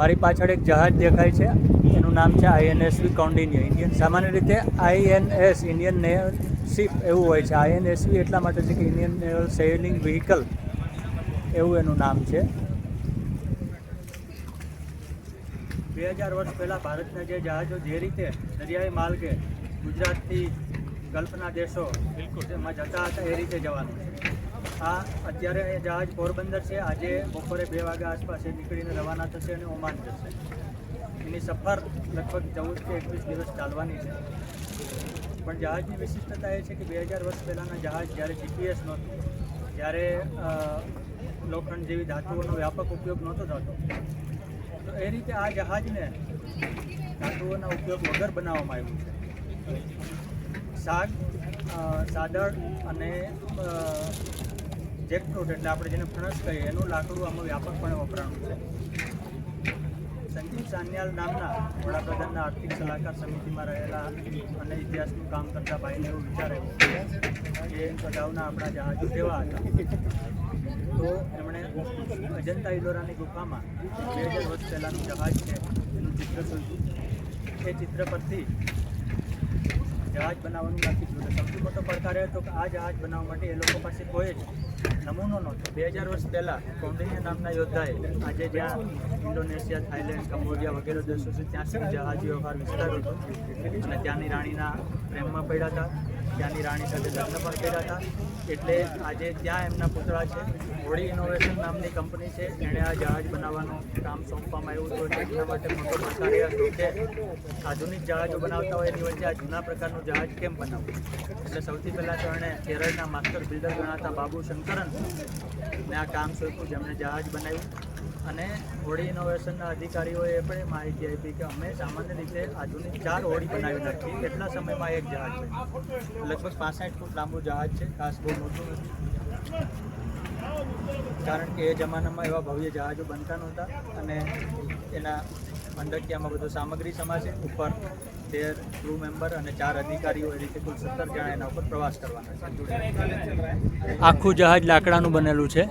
મારી પાછળ એક જહાજ દેખાય છે. એનું નામ છે આઈએનએસવી કૌંડિન્ય ઇન્ડિયન સામાન્ય રીતે આઈએનએસ ઇન્ડિયન નેવલ શિપ એવું હોય છે. આઈએનએસવી એટલા માટે છે કે ઇન્ડિયન નેવલ સેલિંગ વ્હીકલ એવું એનું નામ છે. બે હજાર વર્ષ પહેલાં ભારતના જે જહાજો જે રીતે દરિયાઈ માર્ગે ગુજરાતથી ગલ્ફના દેશો બિલકુલ. તેમાં જતા હતા એ રીતે જવાનું છે. આ અત્યારે એ જહાજ પોરબંદર છે. આજે બપોરે બે વાગ્યા આસપાસ એ નીકળીને રવાના થશે અને ઓમાન જશે. એની સફર લગભગ ચૌદ કે એકવીસ દિવસ ચાલવાની છે. પણ જહાજની વિશિષ્ટતા એ છે કે બે હજાર વર્ષ પહેલાંના જહાજ જ્યારે જીપીએસ નહોતું ત્યારે લોખંડ જેવી ધાતુઓનો વ્યાપક ઉપયોગ નહોતો થતો, તો એ રીતે આ જહાજને ધાતુઓના ઉપયોગ વગર બનાવવામાં આવ્યું છે. શાક સાદળ અને જેકફ્રૂટ એટલે આપણે જેને ફણસ કહીએ, એનું લાકડું આમાં વ્યાપકપણે વપરાણું છે. સંજીવ સાન્યાલ નામના વડાપ્રધાનના આર્થિક સલાહકાર સમિતિમાં રહેલા અને ઇતિહાસનું કામ કરતા ભાઈને એવું વિચાર આવ્યો કે અગાઉના આપણા જહાજો કેવા હતા. તો એમણે અજંતા ઇલોરાની ગુફામાં બે હજાર વર્ષ પહેલાંનું જહાજ છે, એનું ચિત્ર શોધ્યું. એ ચિત્ર પરથી જહાજ બનાવવાનું નક્કી થયું સૌથી મોટો પડકાર એ હતો કે આ જહાજ બનાવવા માટે એ લોકો પાસે કોઈ જ નમૂનો નહોતો. બે હજાર વર્ષ પહેલાં કૌંડિન્ય નામના યોદ્ધાએ આજે જ્યાં ઇન્ડોનેશિયા થાઈલેન્ડ કંબોડિયા વગેરે દેશો છે, ત્યાં સુધી જહાજ વ્યવહાર વિસ્તાર હતો. અને ત્યાંની રાણીના પ્રેમમાં પડ્યા હતા. ત્યાંની રાણી સાથે લગ્ન પણ કર્યા હતા. એટલે આજે ત્યાં એમના પુતળા છે. હોળી ઇનોવેશન નામની કંપની છે. એણે આ જહાજ બનાવવાનું કામ સોંપવામાં આવ્યું હતું એના માટે મોટો પડકાર હતો કે આધુનિક જહાજો બનાવતા હોય એની વચ્ચે આ જૂના પ્રકારનું જહાજ કેમ બનાવવું? એટલે સૌથી પહેલાં તો એણે કેરળના માસ્ટર બિલ્ડર ગણાતા બાબુ શંકરન ને આ કામ સોંપ્યું, જેમણે જહાજ બનાવ્યું. અને હોડી ઇનોવેશનના અધિકારીઓએ પણ માહિતી આપી કે અમે સામાન્ય રીતે આધુનિક ચાર હોળી બનાવી નાખી એટલા સમયમાં એક જહાજ છે લગભગ પાસઠ ફૂટ લાંબુ જહાજ છે. ખાસ બહુ મોટું કારણ કે એ જમાનામાં એવા ભવ્ય જહાજો બનતા નહોતા અને એના મંડકિયામાં બધું સામગ્રી સમાશે. ઉપર તેર ક્રૂ મેમ્બર અને ચાર અધિકારીઓ એ રીતે કુલ સત્તર જણા એના ઉપર પ્રવાસ કરવાના આખું જહાજ લાકડાનું બનેલું છે.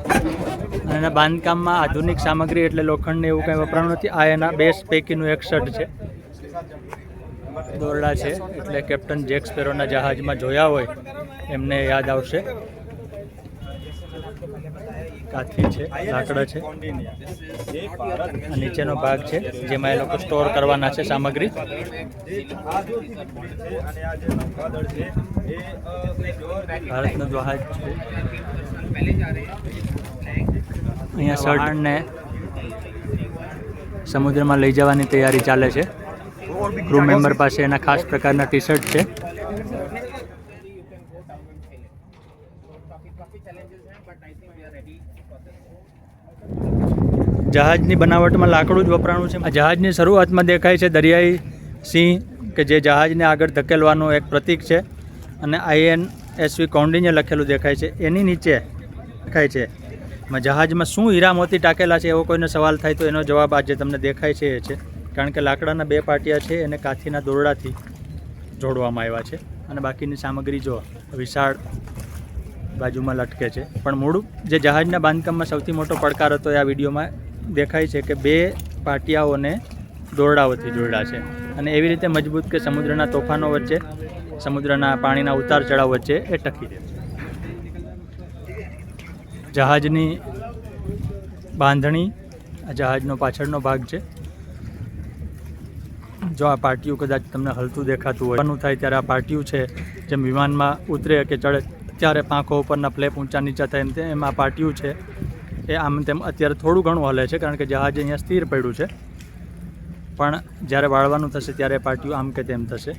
અને એના બાંધકામમાં આધુનિક સામગ્રી એટલે લોખંડને એવું કંઈ વપરાણું નથી. આ એના બેસ પૈકીનું એક શર્ટ છે. દોરડા છે. એટલે કેપ્ટન જેક્સ પેરોના જહાજમાં જોયા હોય, એમને યાદ આવશે. કાથી છે, લાકડા છે. નીચેનો ભાગ છે, જેમાં એ લોકો સ્ટોર કરવાના છે સામગ્રી. ભારતનો જહાજ છે. અહીંયા સળને સમુદ્રમાં લઈ જવાની તૈયારી ચાલે છે. ક્રૂ મેમ્બર પાસે એના ખાસ પ્રકારના ટી શર્ટ છે. જહાજની બનાવટમાં લાકડું જ વપરાણું છે. જહાજની શરૂઆતમાં દેખાય છે દરિયાઈ સિંહ, કે જે જહાજને આગળ ધકેલવાનું એક પ્રતીક છે. અને આઈએન એસવી કૌંડિન્ય લખેલું દેખાય છે. એની નીચે દેખાય છે જહાજમાં શું હીરા મોતી ટાંકેલા છે? એવો કોઈને સવાલ થાય તો એનો જવાબ આજે તમને દેખાય છે એ છે. કારણ કે લાકડાના બે પાટિયા છે એને કાથીના દોરડાથી જોડવામાં આવ્યા છે. અને બાકીની સામગ્રી જો વિશાળ બાજુમાં લટકે છે. પણ મૂળ જે જહાજના બાંધકામમાં સૌથી મોટો પડકાર હતો એ આ વિડીયોમાં દેખાય છે કે બે પાટિયાઓને દોરડાઓથી જોડ્યા છે. અને એવી રીતે મજબૂત કે સમુદ્રના તોફાનો વચ્ચે, સમુદ્રના પાણીના ઉતાર ચઢાવ વચ્ચે એ ટકી રહે જહાજની બાંધણી આ જહાજનો પાછળનો ભાગ છે. જો આ પાટિયું કદાચ તમને હલતું દેખાતું હોય. થાય ત્યારે આ પાટિયું છે જેમ વિમાનમાં ઉતરે કે ચડે ત્યારે પાંખો ઉપરના ફ્લેપ ઊંચા નીચા થાય એમ તે એમાં પાટિયું છે. એ આમ તેમ અત્યારે થોડું ઘણું હલે છે, કારણ કે જહાજ અહીંયા સ્થિર પડ્યું છે. પણ જ્યારે વાળવાનું થશે ત્યારે પાટિયું આમ કે તેમ થશે.